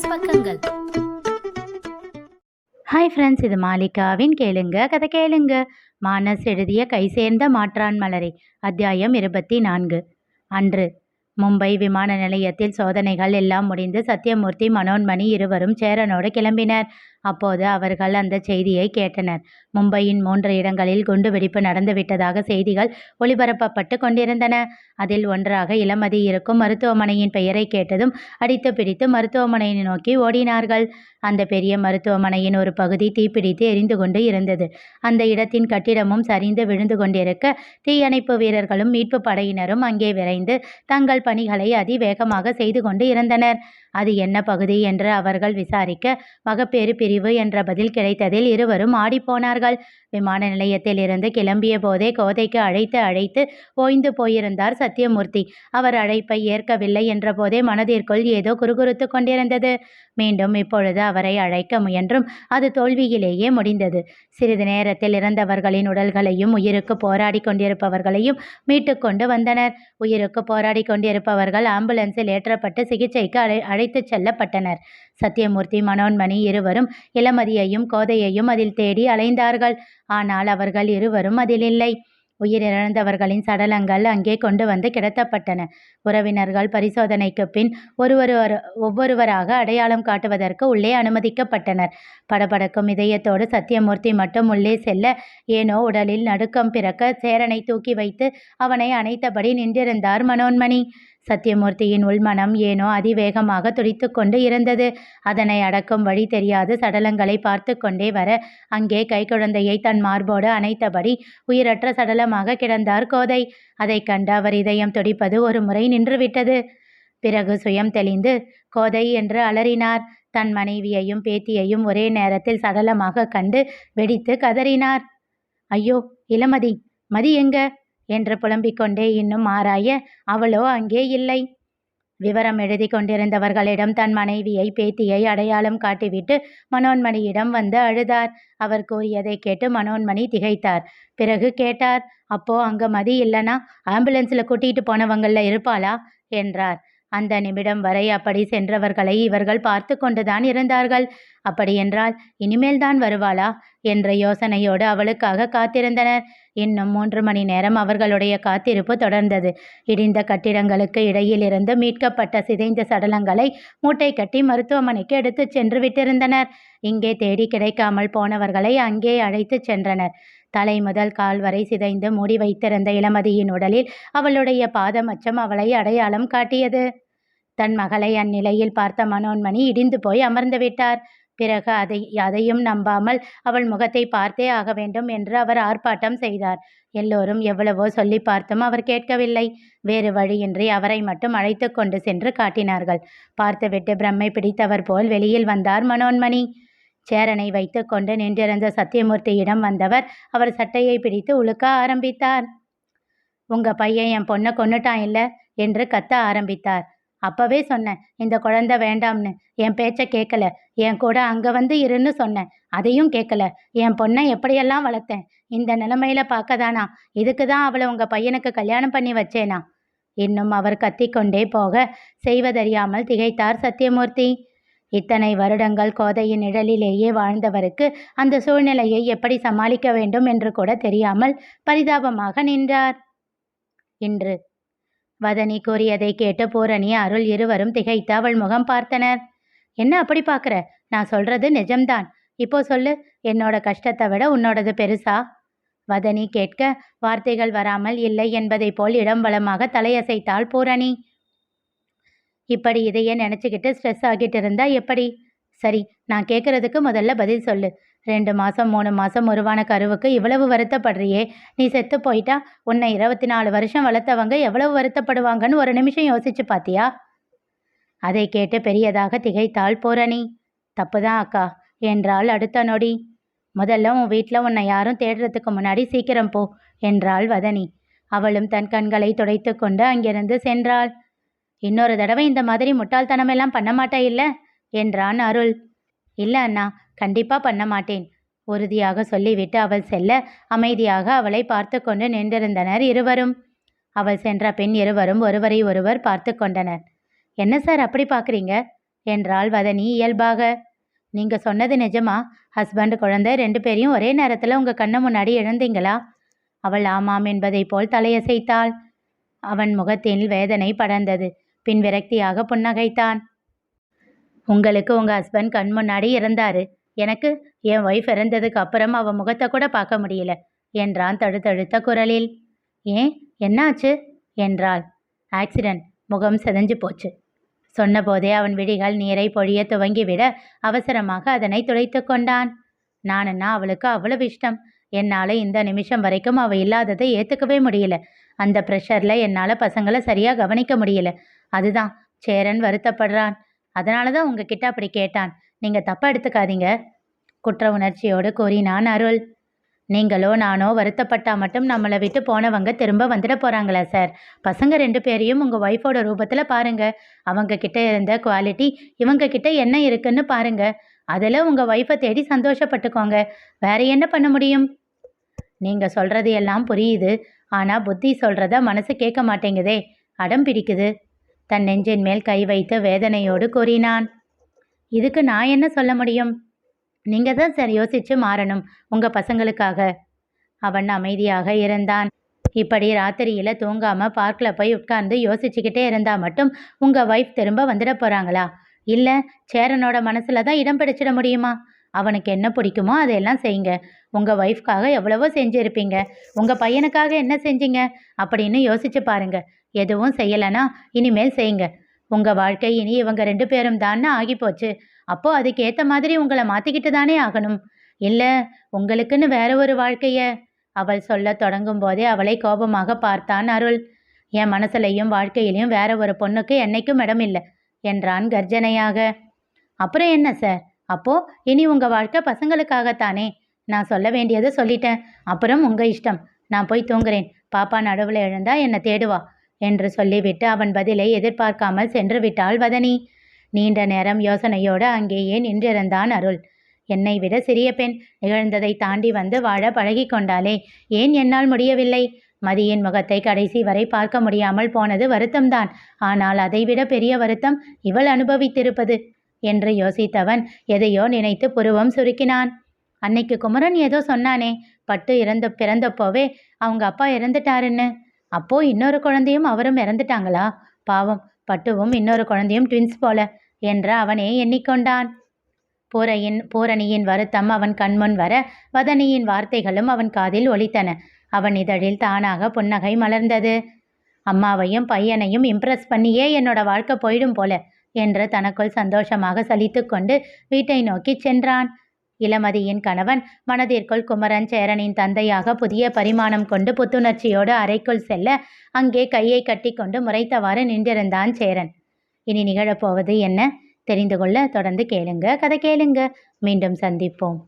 மானஸ் பக்கங்கள். Hi friends இது மாலிகாவின் கேளுங்க கதை கேளுங்க. மானஸ் எழுதிய கை சேர்ந்த மாற்றான் மலரை அத்தியாயம் இருபத்தி நான்கு அன்று மும்பை விமான நிலையத்தில் சோதனைகள் எல்லாம் முடிந்து சத்யமூர்த்தி மனோன்மணி இருவரும் சேரனோடு கிளம்பினர். அப்போது அவர்கள் அந்த செய்தியை கேட்டனர். மும்பையின் மூன்று இடங்களில் குண்டுவெடிப்பு நடந்துவிட்டதாக செய்திகள் ஒளிபரப்பப்பட்டு கொண்டிருந்தன. அதில் ஒன்றாக இளமதி இருக்கும் மருத்துவமனையின் பெயரை கேட்டதும் அடித்து பிடித்து மருத்துவமனையை நோக்கி ஓடினார்கள். அந்த பெரிய மருத்துவமனையின் ஒரு பகுதி தீப்பிடித்து எரிந்து கொண்டு இருந்தது. அந்த இடத்தின் கட்டிடமும் சரிந்து விழுந்து கொண்டிருக்க தீயணைப்பு வீரர்களும் மீட்பு படையினரும் அங்கே விரைந்து தங்கள் பணிகளை அதிவேகமாக செய்து கொண்டு இருந்தனர். அது என்ன பகுதி என்று அவர்கள் விசாரிக்க மகப்பேறு பிரிவு என்ற பதில் கிடைத்ததில் இருவரும் ஆடிப்போனார்கள். விமான நிலையத்தில் இருந்து கிளம்பிய போதே கோதைக்கு அழைத்து அழைத்து ஓய்ந்து போயிருந்தார் சத்யமூர்த்தி அவர் அழைப்பை ஏற்கவில்லை என்ற போதே மனதிற்குள் ஏதோ குறுகுறுத்து கொண்டிருந்தது. மீண்டும் இப்பொழுது அவரை அழைக்க முயன்றும் அது தோல்வியிலேயே முடிந்தது. சிறிது நேரத்தில் இறந்தவர்களின் உடல்களையும் உயிருக்கு போராடி கொண்டிருப்பவர்களையும் மீட்டு கொண்டு வந்தனர். உயிருக்கு போராடி கொண்டிருப்பவர்கள் ஆம்புலன்ஸில் ஏற்றப்பட்டு சிகிச்சைக்கு அழை அழைத்துச் செல்லப்பட்டனர். சத்யமூர்த்தி மனோன்மணி இருவரும் இளமதியையும் கோதையையும் அதில் தேடி அலைந்தார்கள். ஆனால் அவர்கள் இருவரும் அதில் இல்லை. உயிரிழந்தவர்களின் சடலங்கள் அங்கே கொண்டு வந்து கிடத்தப்பட்டன. உறவினர்கள் பரிசோதனைக்கு பின் ஒருவர் ஒவ்வொருவராக அடையாளம் காட்டுவதற்கு உள்ளே அனுமதிக்கப்பட்டனர். படபடக்கும் இதயத்தோடு சத்யமூர்த்தி மட்டும் உள்ளே செல்ல ஏனோ உடலில் நடுக்கம் பிறக்க சேரனை தூக்கி வைத்து அவனை அணைத்தபடி நின்றிருந்தார் மனோன்மணி. சத்யமூர்த்தியின் உள்மனம் ஏனோ அதிவேகமாக துடித்து கொண்டு இருந்தது. அதனை அடக்கும் வழி தெரியாது. சடலங்களை பார்த்து கொண்டே வர அங்கே கைக்குழந்தையை தன் மார்போடு அணைத்தபடி உயிரற்ற சடலமாக கிடந்தார் கோதை. அதை கண்டு அவர் இதயம் துடிப்பது ஒரு முறை நின்றுவிட்டது. பிறகு சுயம் தெளிந்து கோதை என்று அலறினார். தன் மனைவியையும் பேத்தியையும் ஒரே நேரத்தில் சடலமாக கண்டு வெடித்து கதறினார். ஐயோ இளமதி மதி எங்க? என்று புலம்பிக் கொண்டே இன்னும் ஆராய அவளோ அங்கே இல்லை விவரம் எழுதி கொண்டிருந்தவர்களிடம் தன் மனைவியை பேத்தியை அடையாளம் காட்டிவிட்டு மனோன்மணியிடம் வந்து அழுதார். அவர் கூறியதை கேட்டு மனோன்மணி திகைத்தார். பிறகு கேட்டார் அப்போ அங்க மதி இல்லனா? ஆம்புலன்ஸ்ல கூட்டிட்டு போனவங்கள இருப்பாளா? என்றார். அந்த நிமிடம் வரை அப்படி சென்றவர்களை இவர்கள் பார்த்து கொண்டுதான் இருந்தார்கள். அப்படியென்றால் இனிமேல் தான் வருவாளா? என்ற யோசனையோடு அவளுக்காக காத்திருந்தனர். இன்னும் மூன்று மணி நேரம் அவர்களுடைய காத்திருப்பு தொடர்ந்தது. இடிந்த கட்டிடங்களுக்கு இடையிலிருந்து மீட்கப்பட்ட சிதைந்த சடலங்களை மூட்டை கட்டி மருத்துவமனைக்கு எடுத்துச் சென்று விட்டிருந்தனர். இங்கே தேடி கிடைக்காமல் போனவர்களை அங்கே அழைத்துச் சென்றனர். தலை முதல் கால் வரை சிதைந்து மூடி வைத்திருந்த இளமதியின் உடலில் அவளுடைய பாதமச்சம் அவளை அடையாளம் காட்டியது. தன் மகளை அந்நிலையில் பார்த்த மனோன்மணி இடிந்து போய் அமர்ந்து விட்டார். பிறகு அதை அதையும் நம்பாமல் அவள் முகத்தை பார்த்தே ஆக வேண்டும் என்று அவர் ஆர்ப்பாட்டம் செய்தார். எல்லோரும் எவ்வளவோ சொல்லி பார்த்தும் அவர் கேட்கவில்லை. வேறு வழியின்றி அவரை மட்டும் அழைத்து கொண்டு சென்று காட்டினார்கள். பார்த்துவிட்டு பிரம்மை பிடித்தவர் போல் வெளியில் வந்தார் மனோன்மணி. சேரனை வைத்து கொண்டு நின்றிருந்த சத்தியமூர்த்தியிடம் வந்தவர் அவர் சட்டையை பிடித்து உழுக்க ஆரம்பித்தார். உங்க பையன் என் பொண்ணை கொன்னுட்டான் இல்லை? என்று கத்த ஆரம்பித்தார். அப்பவே சொன்னேன் இந்த குழந்தை வேண்டாம்னு. என் பேச்சை கேட்கல என் கூட அங்கே வந்து இருன்னு சொன்னேன். அதையும் கேட்கல என் பொண்ணை எப்படியெல்லாம் வளர்த்தேன்? இந்த நிலைமையில பார்க்கதானா? இதுக்கு தான் அவளை உங்க பையனுக்கு கல்யாணம் பண்ணி வச்சேனா? இன்னும் அவர் கத்திக்கொண்டே போக செய்வதறியாமல் திகைத்தார் சத்தியமூர்த்தி. இத்தனை வருடங்கள் கோதையின் நிழலிலேயே வாழ்ந்தவருக்கு அந்த சூழ்நிலையை எப்படி சமாளிக்க வேண்டும் என்று கூட தெரியாமல் பரிதாபமாக நின்றார். இன்று வதனி கூறியதை கேட்டு பூரணி அருள் இருவரும் திகைத்து அவள் முகம் பார்த்தனர். என்ன அப்படி பார்க்குற? நான் சொல்றது நிஜம்தான். இப்போ சொல்லு என்னோட கஷ்டத்தை விட உன்னோடது பெருசா? வதனி கேட்க வார்த்தைகள் வராமல் இல்லை என்பதை போல் இடம் வளமாக தலையசைத்தாள் பூரணி. இப்படி இதையே நினச்சிக்கிட்டு ஸ்ட்ரெஸ் ஆகிட்டு இருந்தா எப்படி? சரி நான் கேட்குறதுக்கு முதல்ல பதில் சொல்லு. ரெண்டு மாதம் மூணு மாதம் உருவான கருவுக்கு இவ்வளவு வருத்தப்படுறியே? நீ செத்து போயிட்டா? உன்னை இருபத்தி நாலு வருஷம் வளர்த்தவங்க எவ்வளவு வருத்தப்படுவாங்கன்னு ஒரு நிமிஷம் யோசிச்சு பாத்தியா? அதை கேட்டு பெரியதாக திகைத்தாள் பூரணி. தப்புதான் அக்கா. என்றாள் அடுத்த நொடி. முதல்ல உன் வீட்டில் உன்னை யாரும் தேடுறதுக்கு முன்னாடி சீக்கிரம் போ என்றாள் வதனி. அவளும் தன் கண்களை துடைத்து கொண்டு அங்கிருந்து சென்றாள். இன்னொரு தடவை இந்த மாதிரி முட்டாள்தனமெல்லாம் பண்ண மாட்டா இல்ல? என்றான் அருள். இல்ல அண்ணா கண்டிப்பா பண்ண மாட்டேன். உறுதியாக சொல்லிவிட்டு அவள் செல்ல அமைதியாக அவளை பார்த்து கொண்டு நின்றிருந்தனர் இருவரும். அவள் சென்ற பின் இருவரும் ஒருவரை ஒருவர் பார்த்து கொண்டனர். என்ன சார் அப்படி பார்க்குறீங்க? என்றாள் வதனி இயல்பாக. நீங்க சொன்னது நிஜமா? ஹஸ்பண்ட் குழந்தை ரெண்டு பேரையும் ஒரே நேரத்தில் உங்க கண்ணு முன்னாடி இழந்தீங்களா அவள் ஆமாம் என்பதைப் போல் தலையசைத்தாள். அவன் முகத்தில் வேதனை படர்ந்தது. பின் விரக்தியாக புன்னகைத்தான். உங்களுக்கு உங்கள் ஹஸ்பண்ட் கண் முன்னாடி இறந்தாரு எனக்கு என் ஒய்ஃப் இறந்ததுக்கு அப்புறம் அவன் முகத்தை கூட பார்க்க முடியல என்றான் தழுத்தழுத்த குரலில். ஏன்? என்னாச்சு? என்றாள். ஆக்சிடென்ட் முகம் செதஞ்சு போச்சு. சொன்னபோதே அவன் விழிகள் நீரை பொழிய துவங்கிவிட அவசரமாக அதனை துடைத்து கொண்டான். நானுன்னா அவளுக்கு அவ்வளவு இஷ்டம். என்னால் இந்த நிமிஷம் வரைக்கும் அவள் இல்லாததை ஏற்றுக்கவே முடியல. அந்த ப்ரெஷரில் என்னால் பசங்களை சரியாக கவனிக்க முடியல. அதுதான். சேரன் வருத்தப்படுறான். அதனால தான் உங்ககிட்ட அப்படி கேட்டான். நீங்கள் தப்பாக எடுத்துக்காதீங்க. குற்ற உணர்ச்சியோடு கூறினான் அருள். நீங்களோ நானோ வருத்தப்பட்டா மட்டும் நம்மளை விட்டு போனவங்க திரும்ப வந்துட போகிறாங்களா சார் பசங்க ரெண்டு பேரையும் உங்கள் ஒய்ஃபோட ரூபத்தில் பாருங்க. அவங்க கிட்ட இருந்த குவாலிட்டி இவங்க கிட்ட என்ன இருக்குன்னு பாருங்க. அதில் உங்கள் ஒய்ஃபை தேடி சந்தோஷப்பட்டுக்கோங்க. வேற என்ன பண்ண முடியும்? நீங்கள் சொல்கிறது எல்லாம் புரியுது. ஆனால் புத்தி சொல்கிறத மனசு கேட்க மாட்டேங்குதே. அடம் பிடிக்குது. தன் நெஞ்சின் மேல் கை வைத்து வேதனையோடு கூறினான். இதுக்கு நான் என்ன சொல்ல முடியும்? நீங்கள் தான் சார் யோசிச்சு மாறணும் உங்கள் பசங்களுக்காக. அவன் அமைதியாக இருந்தான். இப்படி ராத்திரியில் தூங்காமல் பார்க்கில் போய் உட்கார்ந்து யோசிச்சுக்கிட்டே இருந்தா மட்டும் உங்கள் ஒய்ஃப் திரும்ப வந்துட போகிறாங்களா இல்லை சேரனோட மனசில் தான் இடம் பிடிச்சிட முடியுமா? அவனுக்கு என்ன பிடிக்குமோ அதையெல்லாம் செய்யுங்க. உங்கள் ஒய்ஃப்காக எவ்வளவோ செஞ்சுருப்பீங்க. உங்கள் பையனுக்காக என்ன செஞ்சீங்க? அப்படின்னு யோசிச்சு பாருங்க. எதுவும் செய்யலைன்னா இனிமேல் செய்யுங்க. உங்கள் வாழ்க்கை இனி இவங்க ரெண்டு பேரும் தான்னு ஆகிப்போச்சு. அப்போ அதுக்கேற்ற மாதிரி உங்களை மாற்றிக்கிட்டு தானே ஆகணும். இல்லை உங்களுக்குன்னு வேற ஒரு வாழ்க்கைய? அவள் சொல்ல தொடங்கும் போதே அவளை கோபமாக பார்த்தான் அருள். என் மனசுலையும் வாழ்க்கையிலையும் வேற ஒரு பொண்ணுக்கு என்னைக்கும் இடம் இல்லை என்றான் கர்ஜனையாக. அப்புறம் என்ன சார் அப்போ இனி உங்க வாழ்க்கை பசங்களுக்காகத்தானே? நான் சொல்ல வேண்டியதை சொல்லிட்டேன். அப்புறம் உங்க இஷ்டம். நான் போய் தூங்குறேன். பாப்பா நடுவில் எழுந்தா என்னை தேடுவா. என்று சொல்லிவிட்டு அவன் பதிலை எதிர்பார்க்காமல் சென்று விட்டாள் வதனி. நீண்ட நேரம் யோசனையோடு அங்கேயே நின்றிருந்தான் அருள். என்னை விட சிறிய பெண் நிகழ்ந்ததை தாண்டி வந்து வாழ பழகி கொண்டாளே. ஏன் என்னால் முடியவில்லை? மதியின் முகத்தை கடைசி வரை பார்க்க முடியாமல் போனது வருத்தம்தான். ஆனால் அதைவிட பெரிய வருத்தம் இவள் அனுபவித்திருப்பது என்று யோசித்தவன் எதையோ நினைத்து புருவம் சுருக்கினான். அன்னைக்கு குமரன் ஏதோ சொன்னானே பட்டு இறந்த பிறந்தப்போவே அவங்க அப்பா இறந்துட்டாருன்னு. அப்போது இன்னொரு குழந்தையும் அவரும் இறந்துட்டாங்களா? பாவம் பட்டுவும் இன்னொரு குழந்தையும் ட்வின்ஸ் போல என்று அவனே எண்ணிக்கொண்டான். பூரையின் பூரணியின் வருத்தம் அவன் கண்முன் வர வதனியின் வார்த்தைகளும் அவன் காதில் ஒலித்தன. அவன் இதழில் தானாக புன்னகை மலர்ந்தது. அம்மாவையும் பையனையும் இம்ப்ரெஸ் பண்ணியே என்னோட வாழ்க்கை போயிடும் போல என்று தனக்குள் சந்தோஷமாக சலித்து கொண்டு வீட்டை நோக்கி சென்றான். இளமதியின் கணவன் மனதிற்குள் குமரன் சேரனின் தந்தையாக புதிய பரிமாணம் கொண்டு புத்துணர்ச்சியோடு அறைக்குள் செல்ல அங்கே கையை கட்டிக்கொண்டு முறைத்தவாறு நின்றிருந்தான் சேரன். இனி நிகழப்போவது என்ன? தெரிந்து கொள்ள தொடர்ந்து கேளுங்க. கதை கேளுங்க. மீண்டும் சந்திப்போம்.